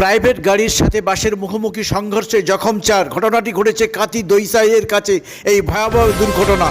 Private গাড়ির সাথে বাসের মুখোমুখি সংঘর্ষে জখম চার। ঘটনাটি ঘটেছে কাতি দইসাইয়ের কাছে, এই ভয়াবহ দুর্ঘটনা।